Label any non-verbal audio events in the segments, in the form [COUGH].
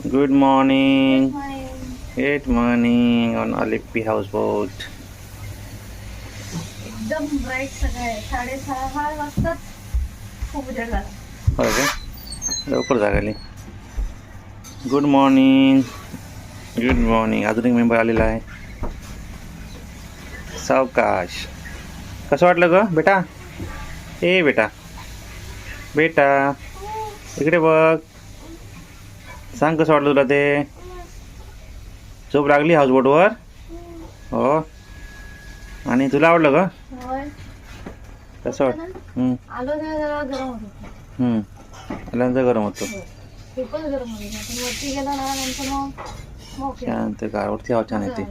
Good morning. Good morning. On Olympi houseboat. एकदम bright सगळं. आहे साडेसहा वाजताच खूप हो का? लवकर जागाली गुड. मॉर्निंग गुड मॉर्निंग अजून एक मेंबर आलेला आहे. सावकाश. कसं वाटलं ग? बेटा? ए बेटा. बेटा. इकडे बघ. सांग कसं वाटलं तुला ते? झोप लागली हाऊसबोटवर हो. आणि तुला आवडलं का? कसं वाट आलो तेव्हा जरा गरम होत होतं. हं. आल्यानंतर गरम होतं. खूपच गरम होत. होतं पण वरती. शांत हवा छान येते.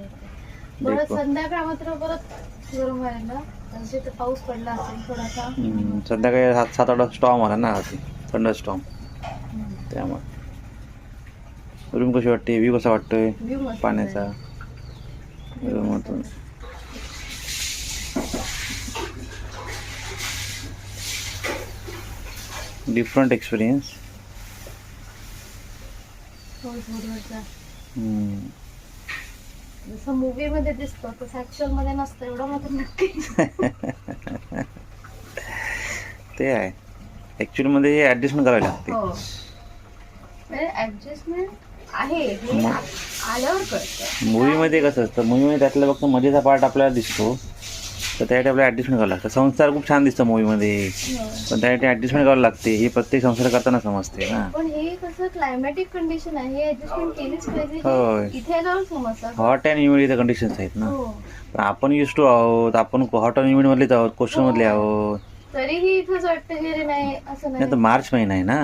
संध्याकाळ मात्र परत गरम व्हायला तसे तर पाऊस पडला असेल थोडासा. संध्याकाळी सात आठ स्टॉम आला ना थंड स्टॉम. त्यामुळे. रूम कशी वाटते? व्ह्यू कसा वाटतोय? पाण्याचा. रूममधून डिफरंट एक्सपिरियन्स पाऊस बरोबरचा. हम्म. जसं मूवी मध्ये दिसतं तसं ऍक्च्युअलमध्ये नसतं एवढं मात्र नक्की. ते आहे. ॲक्च्युअलीमध्ये ॲडजस्टमेंट करावी लागते. हो. ऍडजस्टमेंट आहे हे आल्यावर कळतं मूवीमध्ये कसं असतं मूवीमध्ये त्यातला फक्त मजेचा पार्ट आपल्याला दिसतो. तर त्यासाठी आपल्याला ॲडजस्टमेंट करावं लागतं. संसार खूप छान दिसतं मूवीमध्ये हो. पण त्यासाठी ॲडजस्टमेंट करावं लागते. हे प्रत्येक संसार करताना समजते ना. पण हे कसं क्लायमॅटिक कंडिशन आहे हे ऍडजस्टमेंट केलीच पाहिजे होय. हे इथे आल्यावर समजतं. हॉट अँड ह्युमिडिटी कंडिशन्स आहेत ना. हो. पण आपण युज टू आहोत आपण हॉट अँड ह्युमिडमधलेच आहोत कोस्टलमधले आहोत. तरीही इथंच वाटतं की अरे नाही असं नाही तर नाही. मार्च महिना आहे ना.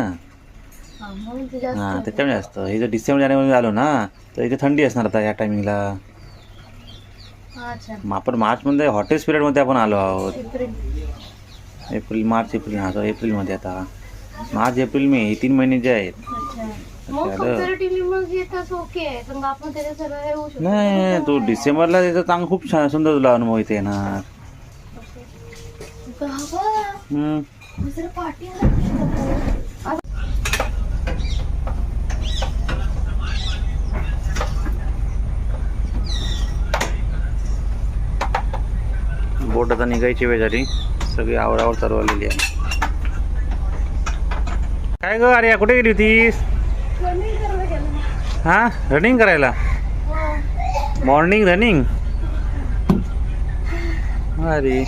हा, त्याच्यामुळे असतं हे जर डिसेंबर जानेवारी आलो ना तर इथे थंडी असणार आता या टायमिंगला मग आपण मार्चमध्ये हॉटेस्ट पिरियडमध्ये आपण आलो आहोत. एप्रिल. मार्च एप्रिल हा एप्रिलमध्ये आता. मार्च एप्रिल मे हे तीन महिने जे आहेत. नाही तू डिसेंबरला त्याचा चांग खूप छान सुंदर तुला अनुभव इथे येणार. हम्म. दुसरं पाठी आला. बोट आता निघायची वेळ झाली. सगळी आवरावर चालवलेली आहे. काय ग अरे कुठे गेली होतीस. हा? रनिंग करायला? हो. मॉर्निंग रनिंग अरे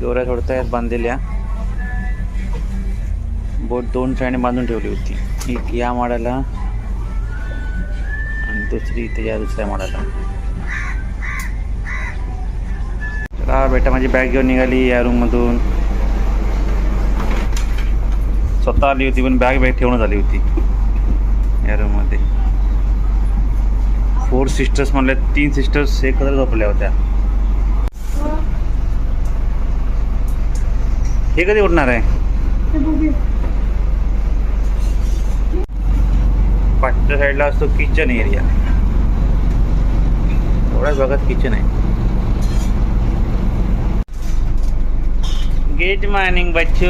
दोऱ्या सोडतायत बांधलेल्या. बोट दोन साईडने बांधून ठेवली होती. एक या माडाला दुसरी इथे या दुसऱ्या माडाला चला बेटा माझी बॅग घेऊन निघाली या रूममधून स्वतः आली होती पण बॅग बॅग ठेवून आली होती. या रूममध्ये फोर सिस्टर्स म्हणल्या तीन सिस्टर्स एकत्र झोपल्या होत्या. हे कधी उठणार आहे? पाठच्या साईडला असतो किचन एरिया एवढ्याच भागात किचन आहे गुड मॉर्निंग बच्चू।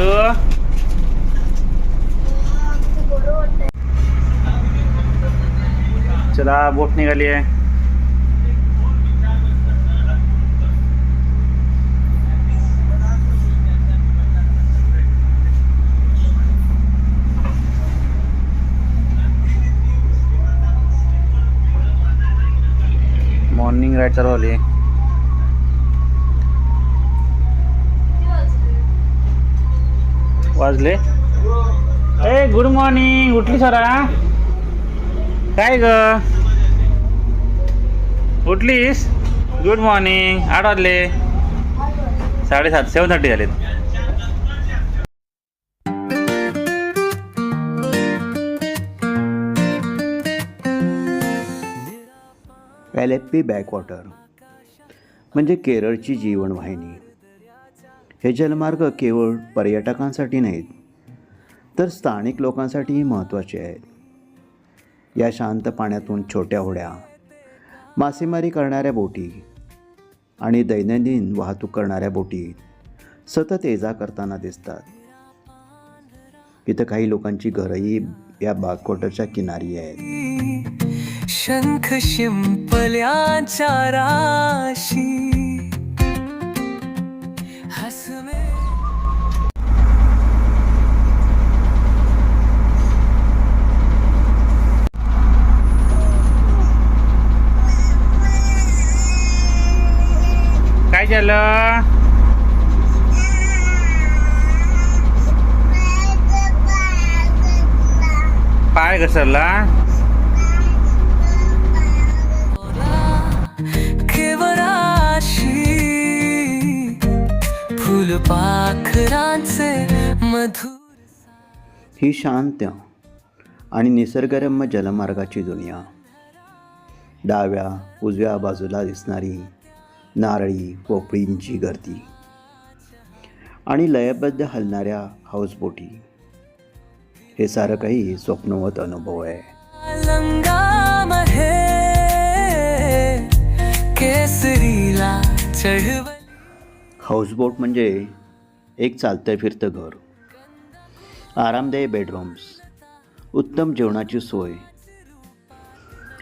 बरं वाटतंय चला बोट निघाली मॉर्निंग राईड चालू आली वाजले. ए गुड मॉर्निंग उठली सरा. काय ग? उठलीस? गुड मॉर्निंग आठ वाजले. साडेसात सेवन थर्टी झालेत. ॲलेप्पी बॅकवॉटर म्हणजे केरळची जीवनवाहिनी. हे जलमार्ग केवळ पर्यटकांसाठी नाहीत तर स्थानिक लोकांसाठीही महत्त्वाचे आहेत. या शांत पाण्यातून छोट्या होड्या मासेमारी करणाऱ्या बोटी आणि दैनंदिन वाहतूक करणाऱ्या बोटी सतत ये जा करताना दिसतात. इथं काही लोकांची घरंही या बागकोटरच्या किनारी आहेत. शंख शिंपल्यांच्या राशी. हसवे काय झालं पाय घसरला? केवराशी फुलपाखरांचे मधुर ही शांत आणि निसर्गरम्य जलमार्गाची दुनिया. डाव्या उजव्या बाजूला दिसणारी नारळी पोपळींची गर्दी. आणि लयबद्ध हलणाऱ्या हाऊसबोटी हे सारं काही स्वप्नवत अनुभव आहे. हाऊसबोट म्हणजे एक चालतं फिरतं घर. आरामदायी बेडरूम्स उत्तम जेवणाची सोय.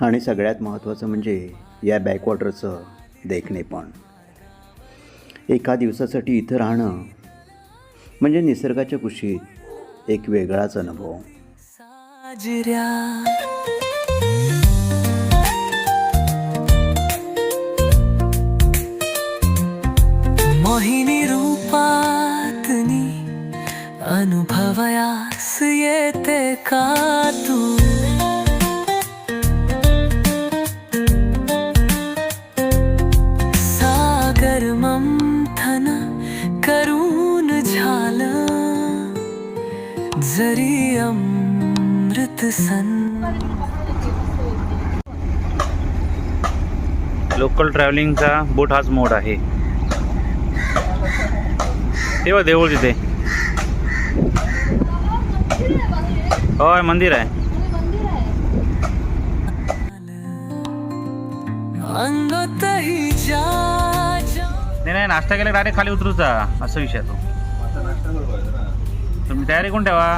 आणि सगळ्यात महत्त्वाचं म्हणजे या बॅकवॉटरचं देखणेपण एका दिवसासाठी इथं राहणं म्हणजे निसर्गाच्या कुशीत. एक वेगळाच अनुभव. साजऱ्या. मोहिनी रूपातनी अनुभवयास येते का तू? जरी अमृत सन. लोकल ट्रॅव्हलिंगचा बोट हाच मोड आहे. तेव्हा देऊळ तिथे. होय मंदिर आहे. नाही नाही नाश्ता केला डायरेक्ट खाली उतरूचा असं विषय तो. तुम्ही तयारी कोण ठेवा.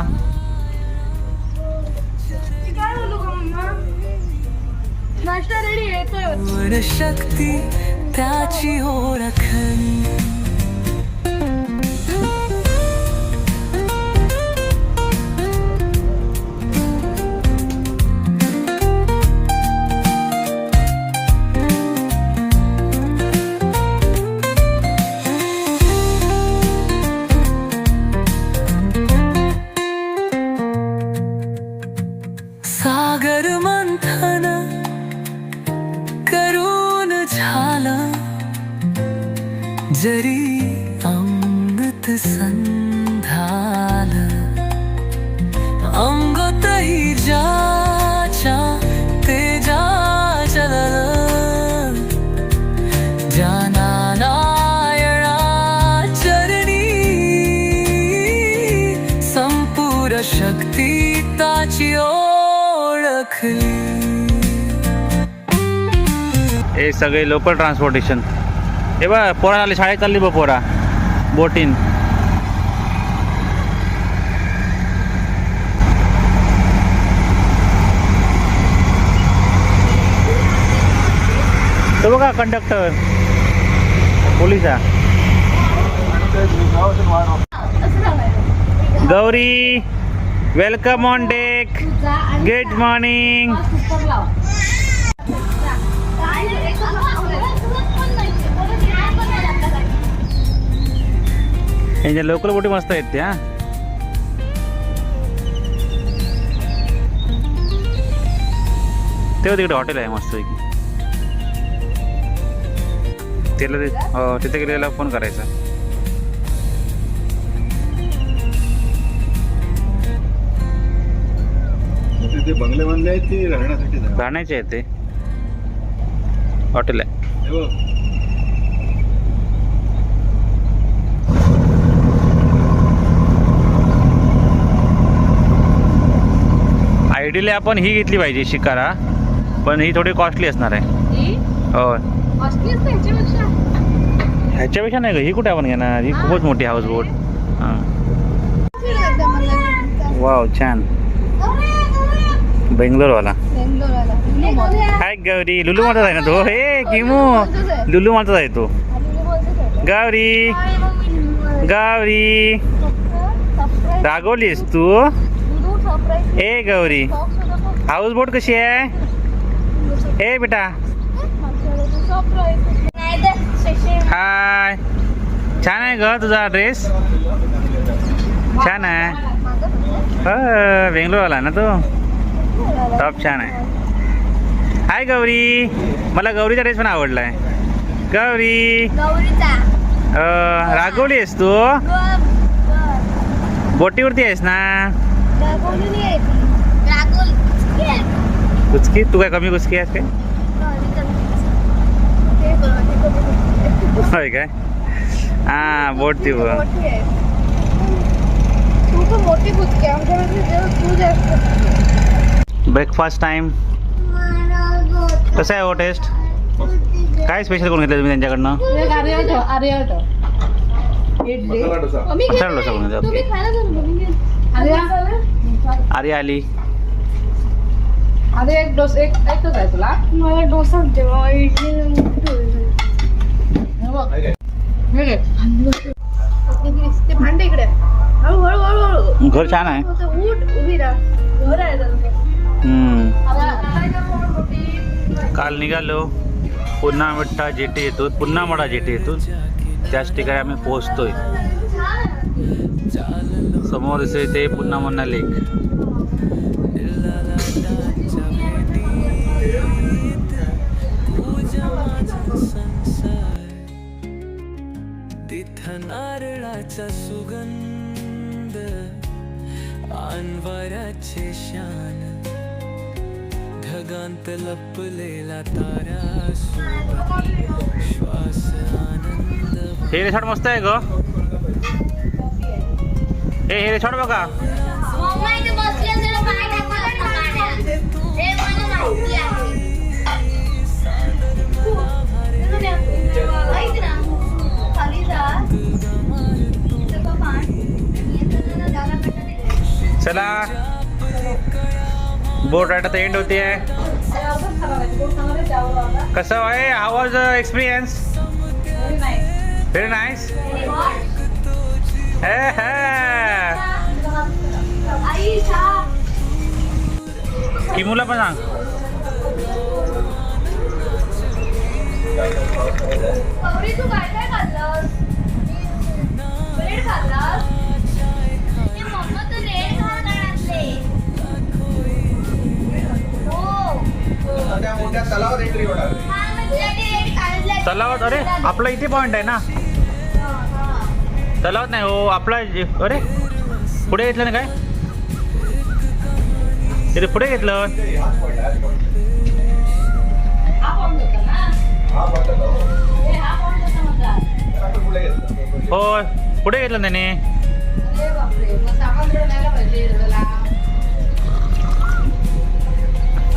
नाश्ता रेडी येतोय. वर शक्ती त्याची ओळख. हे सगळे लोकल ट्रान्सपोर्टेशन हे बा पोरा आले शाळेत चालली बा पोरा. बोटीन. तो बघा conductor police. Gauri welcome on deck good morning यांच्या लोकल बोटी मस्त आहेत त्या. तेव्हा तिकडे हॉटेल आहे मस्त त्याला ते हो तिथे गेलेला फोन करायचा. बंगले बांधले आहेत की राहण्यासाठी? राहण्याचे आहे ते. हॉटेल आहे. आयडियली आपण ही घेतली पाहिजे शिकारा. पण ही थोडी कॉस्टली असणार आहे. ह्याच्यापेक्षा? नाही ग ही कुठे आपण घेणार? ही खूपच मोठी हाऊस बोट वाव छान. बेंगलोरवाला. हाय गौरी लुलू मारतात आहे ना तो? हे किमू. लुलू मारतात आहे तो. गौरी. गौरी. रागवलीस तू? ए गौरी. हाऊस बोट कशी आहे? ए बेटा. हाय. छान आहे ग तुझा ड्रेस? छान आहे. हो बेंगलोरवाला ना तो? टॉप छान आहे. हाय गौरी. मला गौरीचा ड्रेस पण आवडला आहे गौरी रागवली आहेस तू? बोटीवरती आहेस ना? कुचकी तू काय कमी कुचकी आहेस काय? होय काय? हा बोट ती ब्रेकफास्ट टाइम कसं आहे हो टेस्ट काय स्पेशल करून घेतलं तुम्ही त्यांच्याकडनं? मसाला डोसा. मसाला डोसा करून घेतला अरे आली अरे एक डोस एक एकच आहे तुला. मला डोसा इडली हे हे घे. ते भांडे इकडे. हळू हळू हळू हळू. घर छान आहे. होतं, उठ उभी राहा. घर आहे त्यांचं. हम्म. काय करू मोठी? काल निघालो. पुन्हा मिठ्ठा जेटी येतो पुन्हा मडा जेटी येतो त्याच ठिकाणी आम्ही पोहोचतोय. समोर दिसते ते पुन्हा मन्ना लेक नारळाचा सुगंध अनवराचे शान ढगांत लपलेला तारा श्वास आनंद हे रिसॉर्ट मस्त आहे ग. हे हे रिसॉर्ट बघा आहे. चला. बोट राईड आता एंड होते कसं आहे? How was experience very nice किमूला पण सांग. गौरी तू काय काय खाल्लंस? ब्रेड खाल्लास? ते मम्मा तू रेड घालते हो. हा म्हणजे तलावात अरे आपला इथे पॉइंट आहे ना. तलावात नाही हो आपला जे- अरे पुढे घेतलं ना काय? तिथे पुढे घेतलं. पुढे हो पुढे घेतलं त्याने.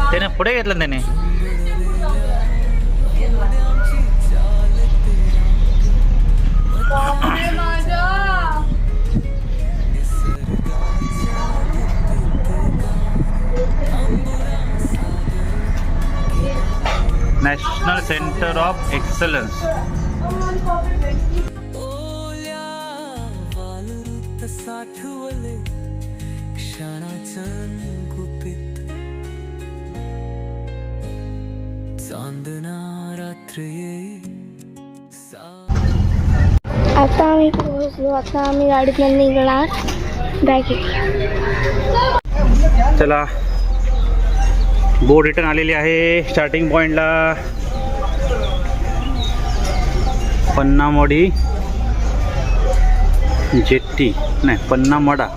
त्याने पुढे घेतलं ना त्याने नॅशनल सेंटर ऑफ एक्सलन्स साठवले क्षणाचं गुपित. चांदना रात्र आता आम्ही पोहोचलो. आता आम्ही गाडीतून निघणार. बॅग चला बोर्ड रिटर्न आलेली आहे. स्टार्टिंग पॉईंटला पन्नामडी जेट्टी नाही पन्नामडा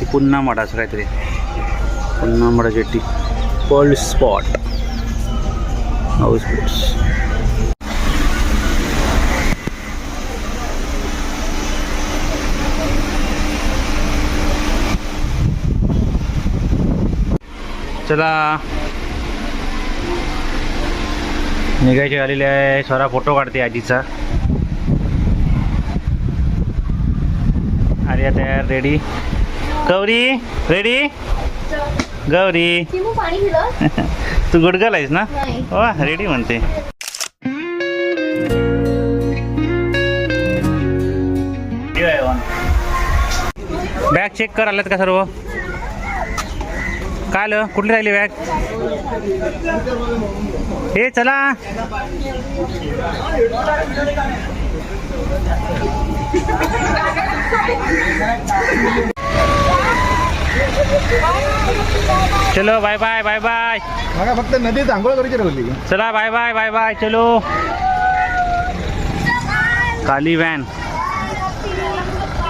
ती पुन्नामडा असं काहीतरी. Punnamada jetty. Pearl spot houseboats चला. निघायची आलेले आहे. स्वरा फोटो काढते आजीचा. आर्या तयार रेडी गौरी रेडी गौरी. [LAUGHS] तू गुडगल आहेस ना? वा रेडी हो, म्हणते. बॅग चेक कर आल्यात का सर्व? काय आलं कुठली राहिली बॅग? हे चला. चलो बाय बाय बाय बाय मला फक्त नदीत आंघोळ करायची राहिली. चला बाय बाय बाय बाय चलो. काली व्हॅन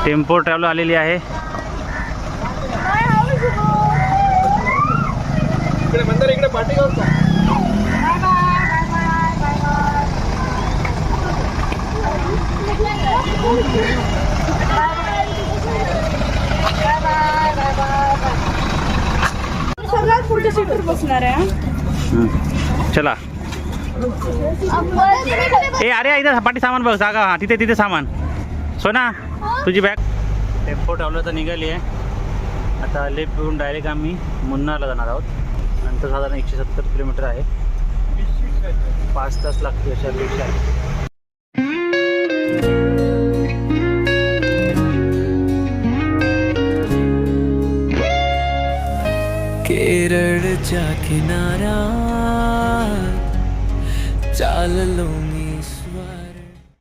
टेम्पो ट्रॅव्हल आलेली आहे. इकडे मंदिर इकडे पाठी सगळ्यात पुढच्या सीटवर बसणार आहे हम्म. चला. ए अरे इथं पाठी सामान बघ जागा हा तिथे तिथे सामान. सोना तुझी बॅग टेम्पो ट्रॅव्हलर तर निघाली आहे आता लेप येऊन डायरेक्ट आम्ही मुन्नारला जाणार आहोत. नंतर साधारण एकशे सत्तर किलोमीटर आहे. पाच तास लागते अशा अपेक्षा आहे केरळच्या किनारा चाललो